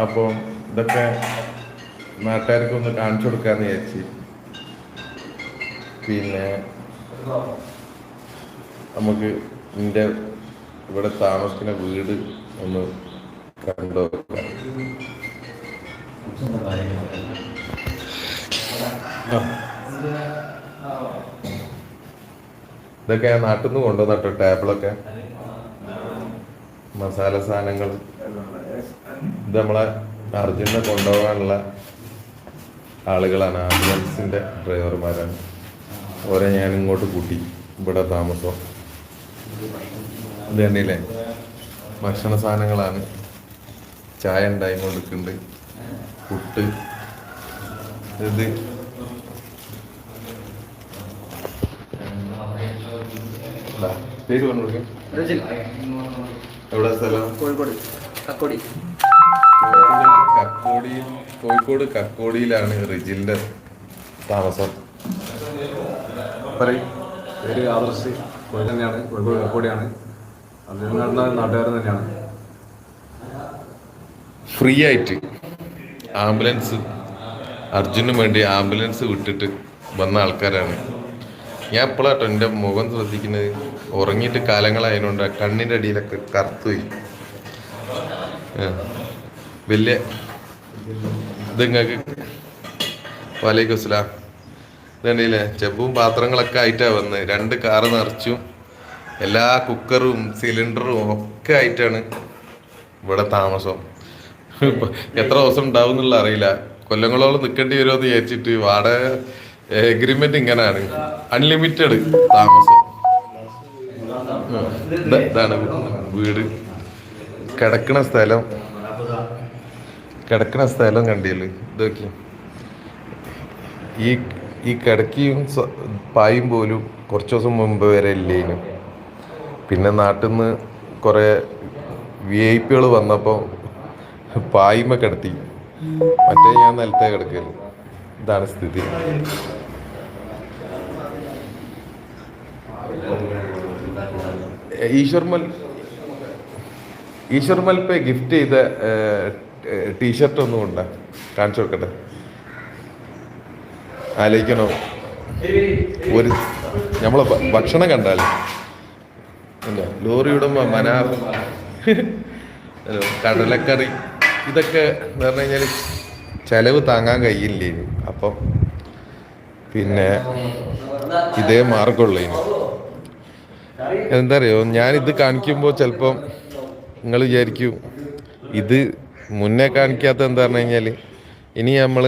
അപ്പോൾ ഇതൊക്കെ നാട്ടുകാർക്ക് ഒന്ന് കാണിച്ചു കൊടുക്കാന്ന് വിചാരിച്ച്. പിന്നെ നമുക്ക് എന്റെ ഇവിടെ താമസിക്കുന്ന വീട് ഒന്ന് കണ്ടു. ഇതൊക്കെ ഞാൻ നാട്ടിൽ നിന്ന് കൊണ്ടുവന്നിട്ടോ ടേബിളൊക്കെ? മസാല സാധനങ്ങൾ ഇത് നമ്മളെ അർജുനെ കൊണ്ടുപോകാനുള്ള ആളുകളാണ്. ആംബുലൻസിന്റെ ഡ്രൈവർമാരാണ്. ഓരെ ഞാൻ ഇങ്ങോട്ട് കൂട്ടി ഇവിടെ താമസം. ഇത് കണ്ടില്ലേ? ഭക്ഷണ സാധനങ്ങളാണ്. ചായ ഉണ്ടായി കൊടുക്കുന്നുണ്ട് പുട്ട്. ഇത് പേര് പറഞ്ഞു എവിടെ സ്ഥലം? കോഴിക്കോട്. കക്കോടി. കോഴിക്കോട് കക്കോടി കോഴിക്കോട് കക്കോടിയിലാണ് റിജിലിന്റെ താമസം. പറയും. പേര് ആദർശ്. കോഴി തന്നെയാണ്. കോഴിക്കോട് കക്കോടിയാണ്. അദ്ദേഹം നടന്ന നാട്ടുകാരൻ തന്നെയാണ്. ഫ്രീ ആയിട്ട് ആംബുലൻസ് അർജുന് വേണ്ടി ആംബുലൻസ് വിട്ടിട്ട് വന്ന ആൾക്കാരാണ്. ഞാൻ എപ്പോഴാട്ടോ എന്റെ മുഖം ശ്രദ്ധിക്കുന്നത്. ഉറങ്ങിയിട്ട് കാലങ്ങളായതുകൊണ്ട് കണ്ണിന്റെ അടിയിലൊക്കെ കറുത്തുപോയി. വലിയ ഇത് നിങ്ങൾക്ക് വലൈക്കും അസ്സലാം. ഇതുണ്ടല്ലേ ചെമ്പും പാത്രങ്ങളൊക്കെ ആയിട്ടാണ് വന്നത് രണ്ട് കാറ് നിറച്ചും എല്ലാ കുക്കറും സിലിണ്ടറും ഒക്കെ ആയിട്ടാണ് ഇവിടെ താമസം. എത്ര ദിവസം ഉണ്ടാവും എന്നുള്ള അറിയില്ല. കൊല്ലങ്ങളോളം നിൽക്കേണ്ടി വരുമെന്ന് വിചാരിച്ചിട്ട് വാടക എഗ്രിമെന്റ് ഇങ്ങനെയാണ് അൺലിമിറ്റഡ് താമസം. ഇതാണ് വീട്. കിടക്കണ സ്ഥലം. കിടക്കണ സ്ഥലം കണ്ടില്ല? ഇതൊക്കെ ഈ ഈ കിടക്കിയും പായും പോലും കുറച്ച് ദിവസം മുമ്പ് വരെ ഇല്ലേനും. പിന്നെ നാട്ടിൽ നിന്ന് കുറേ വി ഐ പികൾ വന്നപ്പോൾ പായ്മ കിടത്തി. മറ്റേ ഞാൻ നിലത്തെ കിടക്കൽ. ഇതാണ് സ്ഥിതി. ഈശ്വർമൽ ഈശ്വർമൽപ്പെ ഗിഫ്റ്റ് ചെയ്ത ടീഷർട്ട് ഒന്നും ഉണ്ട്. കാണിച്ചു കൊടുക്കട്ടെ. ആലോചിക്കണോ? ഒരു നമ്മളെ ഭക്ഷണം കണ്ടാലേ. എന്താ ലോറി ഉടമ മനാർ കടലക്കറി. ഇതൊക്കെ എന്ന് പറഞ്ഞു കഴിഞ്ഞാൽ ചെലവ് താങ്ങാൻ കഴിയില്ലേ. അപ്പം പിന്നെ ഇതേ മാർഗമുള്ളൂ എന്താ അറിയോ? ഞാനിത് കാണിക്കുമ്പോൾ ചിലപ്പം നിങ്ങൾ വിചാരിക്കും ഇത് മുന്നേ കാണിക്കാത്ത എന്താ പറഞ്ഞു കഴിഞ്ഞാൽ ഇനി നമ്മൾ